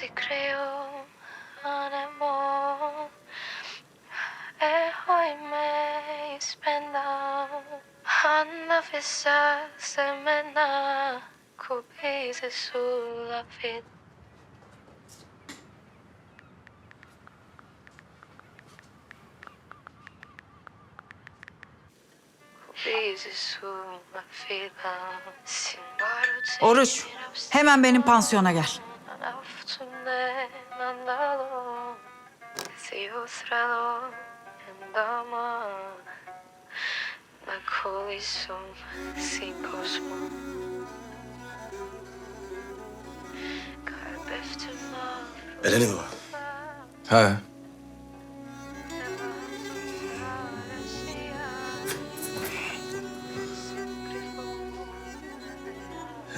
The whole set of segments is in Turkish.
si creo en amor E hoy me spenda Hanna vissa semana Copese sulla guardo Oruç, hemen benim pansiyona gel. Si ostrado en dama Na sin cosmo Kalbeftima Eleni mi var? He.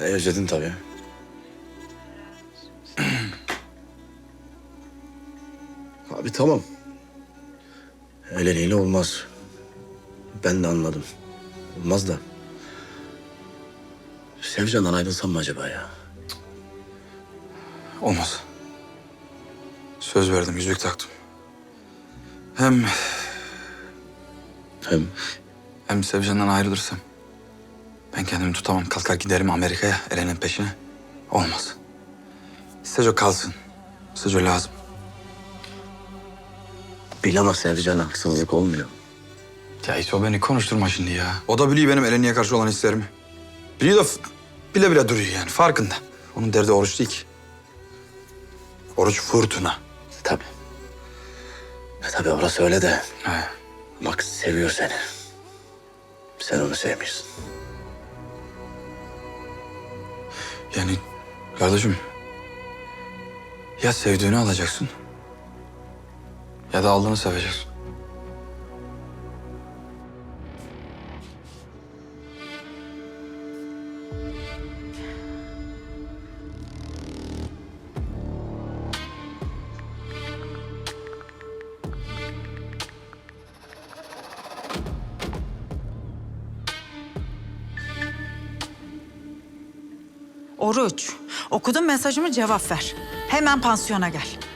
Özledin tabii. Abi tamam. Eleniyle olmaz. Ben de anladım. Olmaz da. Sevcan'dan ayrılsam mı acaba ya? Olmaz. Söz verdim, yüzük taktım. Hem Hem hem Sevcan'dan ayrılırsam ben kendimi tutamam. Kalkar giderim Amerika'ya, Eren'in peşine. Olmaz. Seco kalsın. Seco lazım. Bil ama Sevcan'a haksızlık olmuyor. Ya hiç o beni konuşturma şimdi ya. O da biliyor benim Eren'e karşı olan hislerimi. Biliyor da bile bile duruyor yani farkında. Onun derdi oruç değil ki. Oruç fırtına. Tabii. E, tabii orası öyle de. He. Bak seviyor seni. Sen onu sevmiyorsun. Yani kardeşim ya sevdiğini alacaksın ya da aldığını seveceksin. Oruç, okudun mesajımı cevap ver. Hemen pansiyona gel.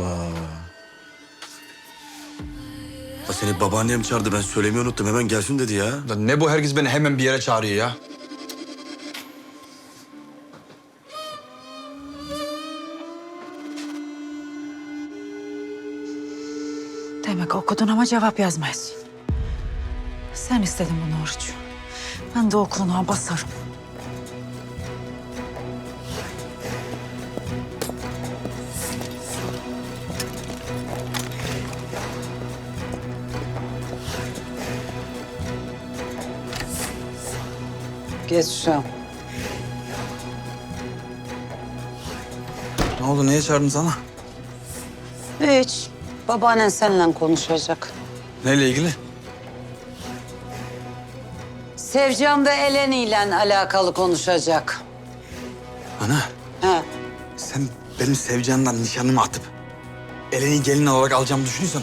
Allah. Ya seni babaannem çağırdı ben söylemeyi unuttum hemen gelsin dedi ya. Ya ne bu herkes beni hemen bir yere çağırıyor ya. Demek okudun ama cevap yazmayasın. Sen istedin bunu Oruç. Ben de o konuğa basarım. Geç şu. Ne oldu neye çağırdın sana? Hiç. Babaannen seninle konuşacak. Neyle ilgili? Sevcan ve Eleni ile alakalı konuşacak. Ana He. sen benim Sevcan'dan nişanımı atıp Eren'i gelin olarak alacağımı düşünüyorsan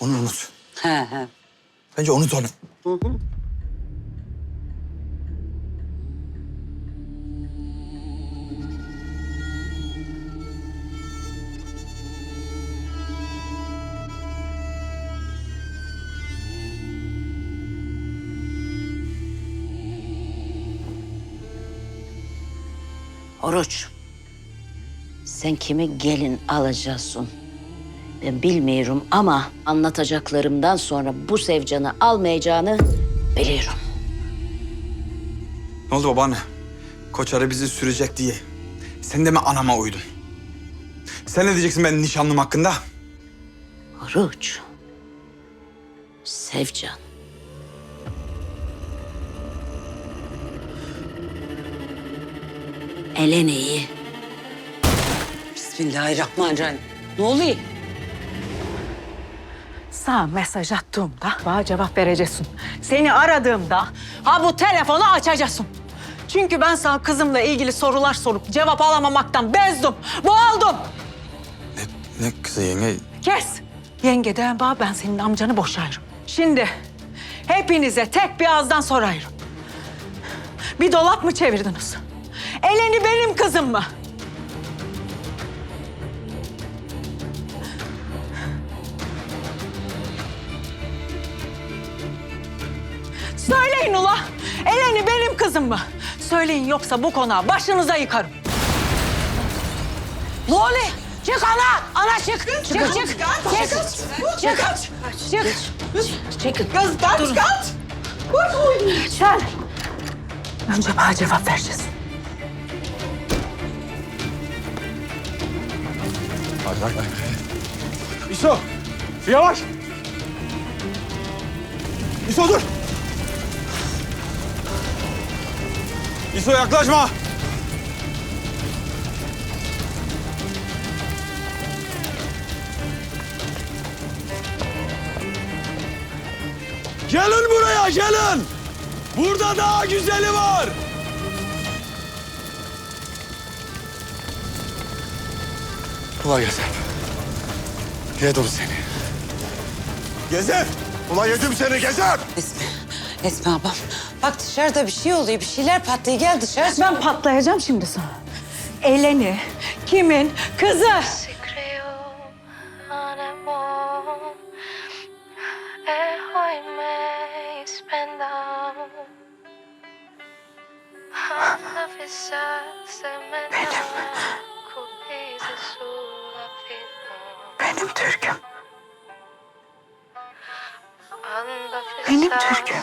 onu unut. He he. Bence unut onu. Oruç. Sen kimi gelin alacaksın? Ben bilmiyorum ama anlatacaklarımdan sonra bu Sevcan'ı almayacağını biliyorum. Ne oldu babaanne? Koçarı bizi sürecek diye. Sen de mi anama uydun? Sen ne diyeceksin benim nişanlım hakkında? Oruç. Sevcan. Elene'yi Bismillahirrahmanirrahim. Ne oluyor? Sana mesaj attığımda bana cevap vereceksin. Seni aradığımda ha bu telefonu açacaksın. Çünkü ben sana kızımla ilgili sorular sorup cevap alamamaktan bezdim, boğuldum. Ne, ne kızı yenge? Kes. Yengeden bağ ben senin amcanı boşarım. Şimdi hepinize tek bir ağızdan sorarım. Bir dolap mı çevirdiniz? Eleni benim kızım mı? Söyleyin ula. Eleni benim kızım mı? Söyleyin yoksa bu konağı başınıza yıkarım. Ne oluyor? Çık ana! Ana çık! Çık çık! Çık! Çık! Çık! Çekil. Kız kaç kaç. Sen. Önce bana cevap vereceğiz. İso! Yavaş! İso dur! İso yaklaşma. Gelin buraya gelin! Burada daha güzeli var! Ulan Gezer. Yedim seni. Gezer! Ulan yedim seni Gezer! Esme, Esme ablam. Bak dışarıda bir şey oluyor, bir şeyler patlıyor. Gel dışarı. Ben patlayacağım şimdi sana. Eleni kimin kızı? Si Benim Türk'üm. Benim Türk'üm.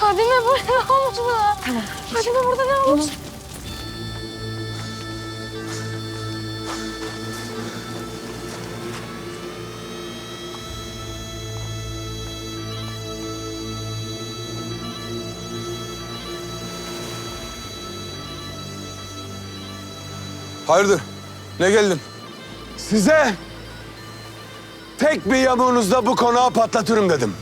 Fadime burada ne oldu? Tamam. Fadime burada ne oldu? Hayırdır? Ne geldin? Size tek bir yamuğunuzda bu konağı patlatırım dedim.